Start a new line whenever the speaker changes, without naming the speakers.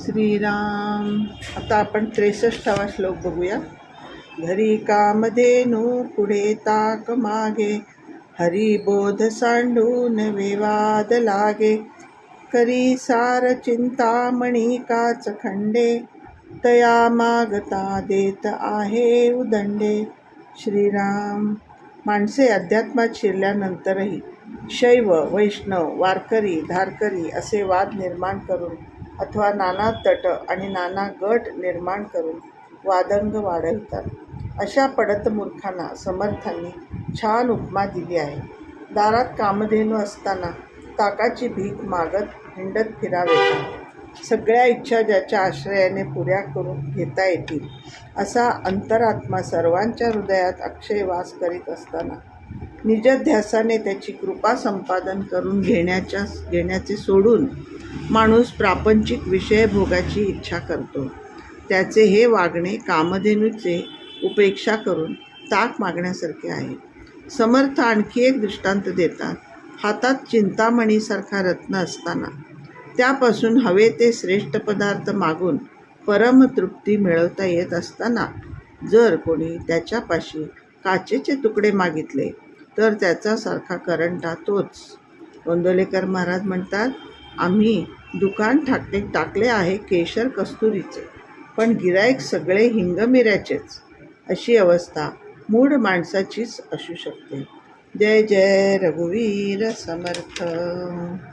श्रीराम. आता आपण त्रेसष्टावा श्लोक बघूया. घरी कामधेनू पुढे ताक मागे. हरी बोध सांडून विवाद लागे. करी सार चिंतामणी काच खंडे. तया मागता देत आहे उदंडे. श्रीराम. माणसे अध्यात्मात शिरल्यानंतरही शैव वैष्णव वारकरी धारकरी असे वाद निर्माण करून अथवा नाना तट आणि नाना गट निर्माण करून वादंग वाढवतात. अशा पडत मूर्खांना समर्थांनी छान उपमा दिली आहे. दारात कामधेनू असताना ताकाची भीक मागत हिंडत फिरावे सगळ्या इच्छा ज्याच्या आश्रयाने पुऱ्या करून घेता येतील असा अंतरात्मा सर्वांच्या हृदयात अक्षय वास करीत असताना निजध्यासाने त्याची कृपा संपादन करून घेण्याच्या घेण्याचे सोडून माणूस प्रापंचिक विषयभोगाची इच्छा करतो. त्याचे हे वागणे कामधेनूचे उपेक्षा करून ताक मागण्यासारखे आहे. समर्थ आणखी एक दृष्टांत देतात. हातात चिंतामणीसारखा रत्न असताना. त्यापासून हवे ते श्रेष्ठ पदार्थ मागून परमतृप्ती मिळवता येत असताना जर कोणी त्याच्यापाशी काचेचे तुकडे मागितले तर त्याचा सारखा करंटा तोच. गोंदोलेकर महाराज म्हणतात आम्ही दुकान ठाकले टाकले आहे केशर कस्तुरीचे. पण गिरायक सगळे हिंगमिऱ्याचेच. अशी अवस्था मूढ माणसाचीच असू शकते. जय जय रघुवीर समर्थ.